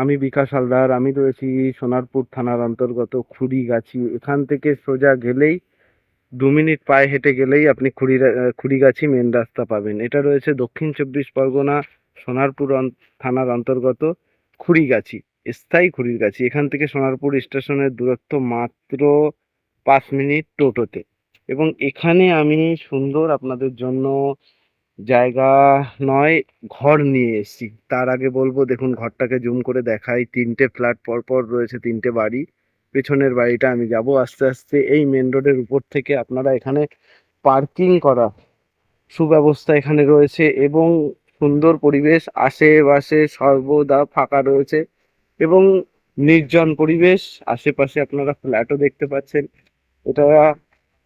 আমি বিকাশ হালদার, আমি রয়েছি সোনারপুর থানার অন্তর্গত খুড়িগাছি। এখান থেকে সোজা গেলেই, দু মিনিট পায়ে হেঁটে গেলেই আপনি খুড়ি খুড়িগাছি মেন রাস্তা পাবেন। এটা রয়েছে দক্ষিণ চব্বিশ পরগনা সোনারপুর থানার অন্তর্গত খুড়িগাছি, স্থায়ী খুড়িগাছি। এখান থেকে সোনারপুর স্টেশনের দূরত্ব মাত্র পাঁচ মিনিট টোটোতে। এবং এখানে আমি সুন্দর আপনাদের জন্য জায়গা নয়, ঘর নিয়ে এসেছি। তার আগে বলব, দেখুন, ঘরটাকে জুম করে দেখাই। তিনটে ফ্ল্যাট পরপর রয়েছে, তিনটে বাড়ি। পেছনের বাড়িটা আমি যাব আস্তে আস্তে। এই মেন রোডের উপর থেকে আপনারা এখানে পার্কিং করা সুব্যবস্থা এখানে রয়েছে এবং সুন্দর পরিবেশ। আশেপাশে সর্বদা ফাঁকা রয়েছে এবং নির্জন পরিবেশ। আশেপাশে আপনারা ফ্ল্যাটও দেখতে পাচ্ছেন। এটা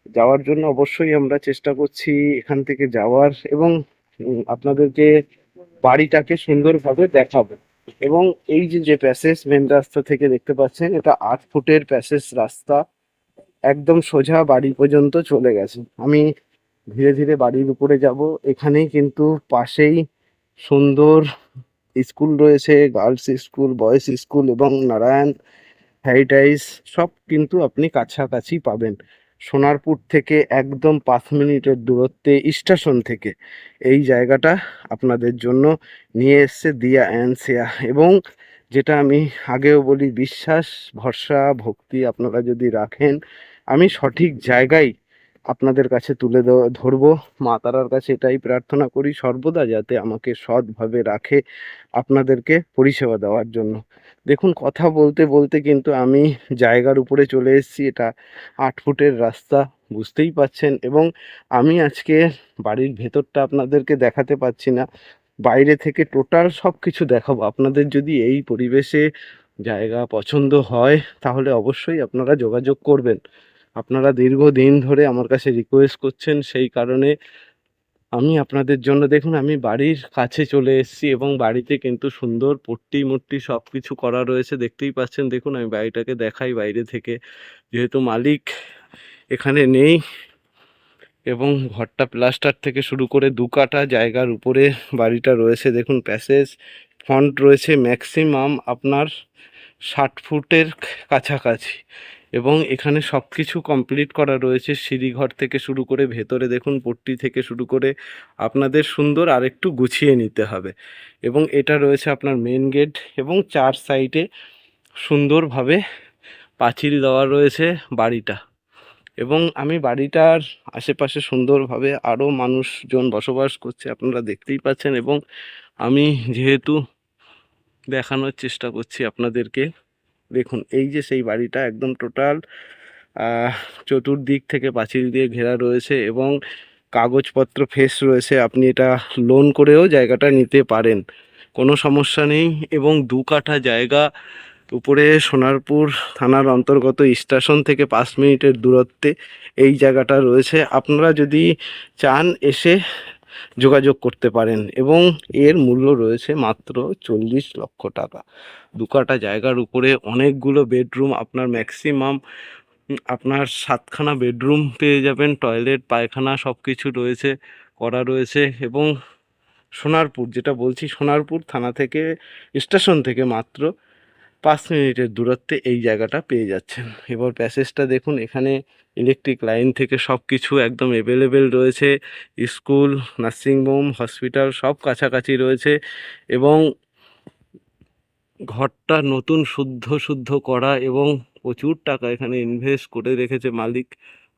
যাওয়ার জন্য অবশ্যই আমরা চেষ্টা করছি এখান থেকে যাওয়ার এবং আপনাদেরকে বাড়িটাকে সুন্দরভাবে দেখাবো। এবং এই যে যে প্যাসেজ মেন রাস্তা থেকে দেখতে পাচ্ছেন, এটা আট ফুটের প্যাসেজ রাস্তা। একদম সোজা বাড়ি পর্যন্ত চলে গেছে। আমি ধীরে ধীরে বাড়ির উপরে যাব। এখানেই কিন্তু পাশেই সুন্দর স্কুল রয়েছে গার্লস স্কুল বয়েজ স্কুল এবং নারায়ণ হ্যারিটাইজ সব কিন্তু আপনি কাছাকাছি পাবেন। সোনারপুর থেকে একদম পাঁচ মিনিটের দূরত্বে স্টেশন থেকে। এই জায়গাটা আপনাদের জন্য নিয়ে এসছে দিয়া অ্যান্সিয়া এবং যেটা আমি আগেও বলি, বিশ্বাস, ভরসা, ভক্তি আপনারা যদি রাখেন, আমি সঠিক জায়গায় আপনাদের কাছে তুলে ধরবো। মা তারার কাছে এটাই প্রার্থনা করি, সর্বদা যাতে আমাকে সৎভাবে রাখে আপনাদেরকে পরিষেবা দেওয়ার জন্য। দেখুন, কথা বলতে বলতে কিন্তু আমি জায়গার উপরে চলে এসেছি, এটা আট ফুটের রাস্তা, বুঝতেই পাচ্ছেন। এবং আমি আজকে বাড়ির ভেতরটা আপনাদেরকে দেখাতে পাচ্ছি না, বাইরে থেকে টোটাল সব কিছু দেখাবো। আপনাদের যদি এই পরিবেশে জায়গা পছন্দ হয়, তাহলে অবশ্যই আপনারা যোগাযোগ করবেন। আপনারা দীর্ঘদিন ধরে আমার কাছে রিকোয়েস্ট করছেন, সেই কারণে আমি আপনাদের জন্য, দেখুন আমি বাড়ির কাছে চলে এসেছি এবং বাড়িতে কিন্তু সুন্দর পট্টি মট্টি সব কিছু করা রয়েছে, দেখতেই পাচ্ছেন। দেখুন আমি বাড়িটাকে দেখাই বাইরে থেকে, যেহেতু মালিক এখানে নেই এবং ঘরটা প্লাস্টার থেকে শুরু করে দু কাঠা জায়গার উপরে বাড়িটা রয়েছে। দেখুন প্যাসেজ ফন্ট রয়েছে ম্যাক্সিমাম আপনার ষাট ফুটের কাছাকাছি। এবং এখানে সব কিছু কমপ্লিট করা রয়েছে। সিঁড়িঘর থেকে শুরু করে ভেতরে দেখুন, পট্টি থেকে শুরু করে আপনাদের সুন্দর আরেকটু গুছিয়ে নিতে হবে। এবং এটা রয়েছে আপনার মেন গেট এবং চার সাইডে সুন্দরভাবে পাঁচিল দেওয়া রয়েছে বাড়িটা। এবং আমি বাড়িটার আশেপাশে সুন্দরভাবে আরও মানুষজন বসবাস করছে, আপনারা দেখতেই পাচ্ছেন। এবং আমি যেহেতু দেখানোর চেষ্টা করছি আপনাদেরকে দেখুন, এই যে সেই বাড়িটা একদম টোটাল চতুর্দিক থেকে পাঁচিল দিয়ে ঘেরা রয়েছে এবং কাগজপত্র ফেস রয়েছে, আপনি এটা লোন করেও জায়গাটা নিতে পারেন। কোনো সমস্যা নেই এবং দু কাঠা জায়গা উপরে সোনারপুর থানার অন্তর্গত স্টেশন থেকে পাঁচ মিনিটের দূরত্বে এই জায়গাটা রয়েছে। আপনারা যদি চান এসে যোগাযোগ করতে পারেন এবং এর মূল্য রয়েছে মাত্র চল্লিশ লক্ষ টাকা। দু কাটা জায়গার উপরে অনেকগুলো বেডরুম, আপনার ম্যাক্সিমাম আপনার সাতখানা বেডরুম পেয়ে যাবেন, টয়লেট, পায়খানা সব কিছু রয়েছে, করা রয়েছে এবং সোনারপুর, যেটা বলছি সোনারপুর থানা থেকে, স্টেশন থেকে মাত্র পাঁচ মিনিটের দূরত্বে এই জায়গাটা পেয়ে যাচ্ছেন। এবার প্যাসেজটা দেখুন, এখানে ইলেকট্রিক লাইন থেকে সব কিছু একদম অ্যাভেলেবেল রয়েছে। স্কুল নার্সিংহোম হসপিটাল সব কাছাকাছি রয়েছে এবং ঘরটা নতুন শুদ্ধ শুদ্ধ করা এবং প্রচুর টাকা এখানে ইনভেস্ট করে রেখেছে মালিক।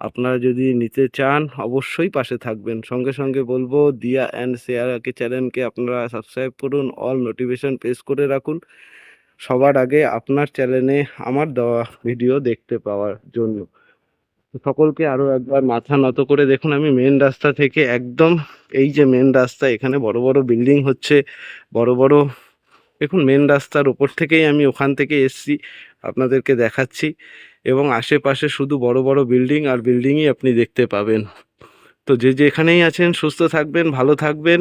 আপনারা যদি নিতে চান, অবশ্যই পাশে থাকবেন। সঙ্গে সঙ্গে বলব দিয়া অ্যান্ড শেয়ার চ্যানেলকে আপনারা সাবস্ক্রাইব করুন অল নোটিফিকেশন প্রেস করে রাখুন। সবার আগে আপনার চ্যানেলে আমার দেওয়া ভিডিও দেখতে পাওয়ার জন্য। সকলকে আরও একবার মাথা নত করে দেখুন, আমি মেন রাস্তা থেকে একদম এই যে মেন রাস্তা, এখানে বড় বড় বিল্ডিং হচ্ছে, বড় বড়, দেখুন মেন রাস্তার উপর থেকেই আমি ওখান থেকে এসছি, আপনাদেরকে দেখাচ্ছি। এবং আশেপাশে শুধু বড় বড় বিল্ডিং আর বিল্ডিংই আপনি দেখতে পাবেন। তো যে যেখানেই আছেন, সুস্থ থাকবেন, ভালো থাকবেন।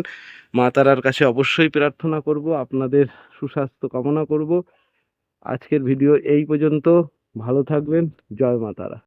মা তারার কাছে অবশ্যই প্রার্থনা করব, আপনাদের সুস্বাস্থ্য কামনা করব। আজকের ভিডিও এই পর্যন্ত। ভালো থাকবেন। জয় মা তারা।